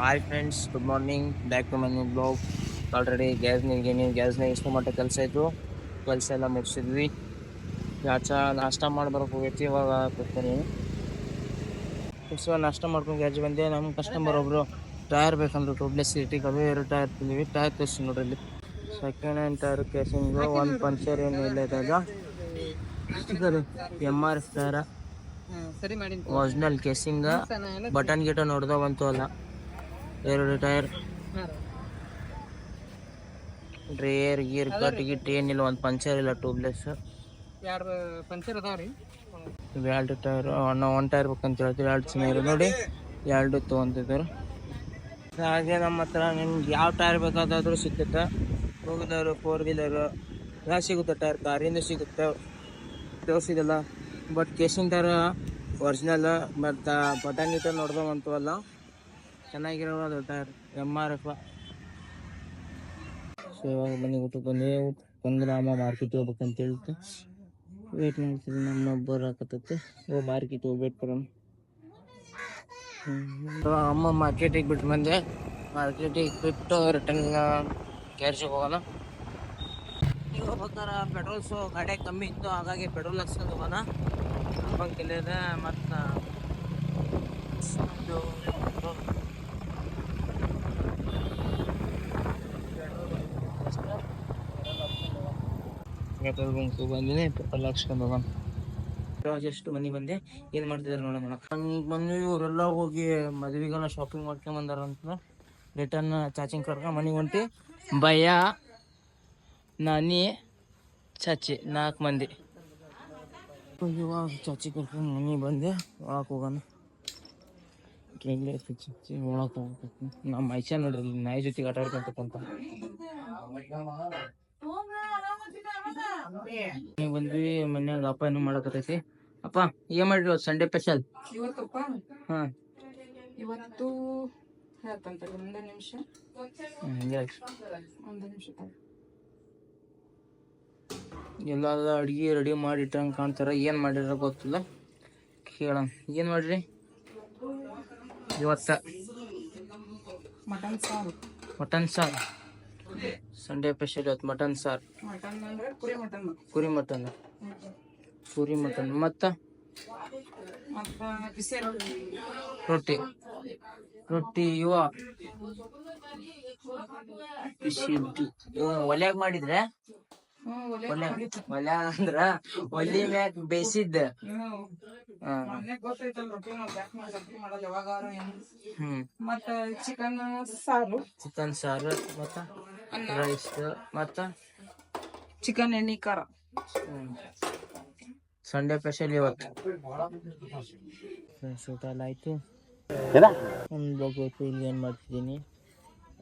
Hi friends good morning back to my new blog already ಗ್ಯಾಸ್ನಿಗೆ ನೀವು ಗ್ಯಾಸ್ನಾಗ ಎಷ್ಟು ಮಟ್ಟ ಕೆಲಸ ಇತ್ತು ಕೆಲಸ ಎಲ್ಲ ಮುಗಿಸಿದ್ವಿ. ಯಾಚ ನಾಷ್ಟ ಮಾಡಿ ಬರೋಕೆ ಹೋಗೈತಿ ಇವಾಗ ಕೊಡ್ತೀನಿ ಸೊ ನಾಷ್ಟ ಮಾಡ್ಕೊಂಡು ಗ್ಯಾಜ್ ಬಂದೆ. ನಮ್ಮ ಕಸ್ಟಮರ್ ಒಬ್ಬರು ಟೈರ್ ಬೇಕಂದ್ರೆ ಟೂಬ್ಲೆಸ್ ಸಿಟಿಗೆ ಅವೇ ಎರಡು ಟೈರ್ ತಿಂದೀವಿ. ಟೈರ್ ತೋರಿಸಿ ನೋಡ್ರಿ ಇಲ್ಲಿ. ಸೆಕೆಂಡ್ ಹ್ಯಾಂಡ್ ಟೈರ್ ಕೇಸಿಂಗು ಒಂದು ಪಂಚರ್ ಏನು ಇಲ್ಲ ಇದಾಗ M R F tyre original ಕೇಸಿಂಗ button ಗಿಟನ್ ನೋಡ್ದ ಬಂತು ಅಲ್ಲ. ಎರಡು ಟೈರ್. ಡ್ರೇರ್ ಗೀರ್ ಕಟ್ ಗಿಟ್ ಏನಿಲ್ಲ ಒಂದು ಪಂಚರ್ ಇಲ್ಲ ಟ್ಯೂಬ್ಲೆಸ್ ಎರಡು ಪಂಚರ್ ಎರಡು ಟೈರ್ ಅಣ್ಣ ಒಂದು ಟೈರ್ ಬೇಕಂತ ಹೇಳ್ತೀವಿ ಎರಡು ಚೆನ್ನಾಗಿ ನೋಡಿ ಎರಡು ತೊಗೊಂತಿದ್ರು ಹಾಗೆ ನಮ್ಮ ಹತ್ರ ನಿಮ್ಗೆ ಯಾವ ಟೈರ್ ಬೇಕಾದ್ರೂ ಸಿಕ್ಕುತ್ತೆ. ಟೂ ವೀಲರು ಫೋರ್ ವೀಲರು ಎಲ್ಲ ಸಿಗುತ್ತೆ ಟೈರ್ ಕಾರಿಂದ ಸಿಗುತ್ತೆ. ತೋರಿಸಿದಲ್ಲ. ಬಟ್ ಕೇಸಿನ ಟೈರ್ ಒರಿಜಿನಲ್ ಮತ್ತು ಬಟನ್ ಗಿಟ ನೋಡ್ದೋ ಅಂತವಲ್ಲ ಚೆನ್ನಾಗಿರೋದು tyre M R F so ಇವಾಗ ಬನ್ನಿ ಊಟಕ್ಕೆ ಬಂದು ಕೊಂಗ್ರಾಮ ಮಾರ್ಕೆಟ್ ಹೋಗ್ಬೇಕಂತ ಹೇಳ್ತೆ ವೇಟ್ ಮಾಡ್ತಿದ್ವಿ ನಮ್ಮ ಬರಾಕತ್ತೈತೆ ಓ ಮಾರ್ಕೆಟ್ ಹೋಗ್ಬೇಕು ಬರೋಣ ಅಮ್ಮ ಮಾರ್ಕೆಟಿಗೆ ಬಿಟ್ಟು ಬಂದೆ. ಮಾರ್ಕೆಟಿಗೆ ಬಿಟ್ಟು ರಿಟರ್ನ್ ಕ್ಯಾರ್ಸಿಗೆ ಹೋಗೋಣ. ಈಗ ಹೋಗ್ಬೇಕಾರೆ ಪೆಟ್ರೋಲ್ಸು ಗಾಡಿ ಕಮ್ಮಿ ಇತ್ತು. ಹಾಗಾಗಿ ಪೆಟ್ರೋಲ್ ಹಾಕ್ಸ್ಕೊಂಡು ಹೋಗೋಣ. ಬಂಕ್ ಇಲ್ಲಿದೆ ಮತ್ತು ಪೆಟ್ರೋಲ್ ಬಂಕ್ ಬಂದಿನಿ ಪೆಟ್ರೋಲ್ ಹಾಕ್ಸ್ಕೊಂಡು ಹೋಗೋಣ ಜಸ್ಟ್ ಮನೆಗೆ ಬಂದೆ ಏನು ಮಾಡ್ತಿದ್ದಾರೆ ನೋಡೋಣ ಈಗ ಬಂದ್ವಿ ಇವರೆಲ್ಲ ಹೋಗಿ ಮದುವೆಗೆಲ್ಲ ಶಾಪಿಂಗ್ ಮಾಡ್ಕೊಂಡ್ ಬಂದಾರ ಅಂತ ರಿಟರ್ನ್ ಚಾಚಿಂಗ್ ಕರ್ಕೊಂಡು ಮನೆಗೆ ಹೊಂಟಿ ಭಯ ನಾನಿ ಚಾಚಿ ನಾಲ್ಕು ಮಂದಿ ಇವಾಗ ಚಾಚಿ ಕರ್ಕೊಂಡು ಮನೆಗೆ ಬಂದೆ ಒಳಗೆ ಹೋಗೋಣ ಟ್ರೈನ್ಲೇ ಚಾಚಿ ಒಳಗೆ ಹೋಗ್ಬೇಕು ನಮ್ಮ ಮೈಚ ನೋಡ್ರಿ ನಾಯಿ ಜೊತೆಗೆ ಆಟ ಆಡ್ಕೊಂತ ನೀವು ಬಂದ್ವಿ ಮನ್ಯಾಗ ಅಪ್ಪ ಏನು ಮಾಡಕತ್ತೈತಿ. ಅಪ್ಪ ಏನ್ ಮಾಡ್ರಿ ಸಂಡೆ ಸ್ಪೆಷಲ್ ಇವತ್ತಪ್ಪ? ಹಾ. ಇವತ್ತು ಹೇಳ್ತಂತ ಒಂದು ನಿಮಿಷ. ಒಂದು ನಿಮಿಷ. ಎಲ್ಲ ಅಡ್ಗೆ ರೆಡಿ ಮಾಡಿ ಇಟ್ಟಂಗೆ ಕಾಣ್ತಾರ ಏನ್ ಮಾಡಿರ ಗೊತ್ತಿಲ್ಲ. ಕೇಳೋಣ. ಏನ್ ಮಾಡ್ರಿ ಇವತ್ತ? ಮಟನ್ ಸಾರು. ಮಟನ್ ಸಾರ್. ಸಂಡೇ ಸ್ಪೆಷಲ್ ಇವತ್ತು ಮಟನ್ ಸಾರ್. ಕುರಿ ಮಟನ್ ಕುರಿ ಮಟನ್ ಮತ್ತ? ರೊಟ್ಟಿ. ರೊಟ್ಟಿ. ಇವ ಒಲ್ಯಾಗ ಮಾಡಿದ್ರೆ? ಒಲೆ ಅಂದ್ರ ಒಲಿ ಮ್ಯಾಗ ಬೇಯಿಸಿದ್ದ. ಹ್ಮ್. ಚಿಕನ್ ಸಾರು. ಚಿಕನ್ ಸಾರು. ಮತ್ತ? ರೈಸ್ ಮತ್ತ? ಚಿಕನ್ ಎಣ್ಣೆ ಖಾರ. ಸಂಡೇ ಸ್ಪೆಷಲ್ ಇವತ್ತು. ಫ್ರೆಂಡ್ಸ್ ಊಟ ಎಲ್ಲ ಆಯಿತು? ಒಂದು ಬ್ಲಾಗ್ ಇವತ್ತು ಇಲ್ಲಿ ಏನು ಮಾಡ್ತಿದ್ದೀನಿ?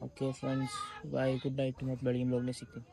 Okay friends bye good night ಮತ್ತು ಬೆಳಗಿನ ಬ್ಲಾಗ್ನೇ ಸಿಗ್ತೀನಿ.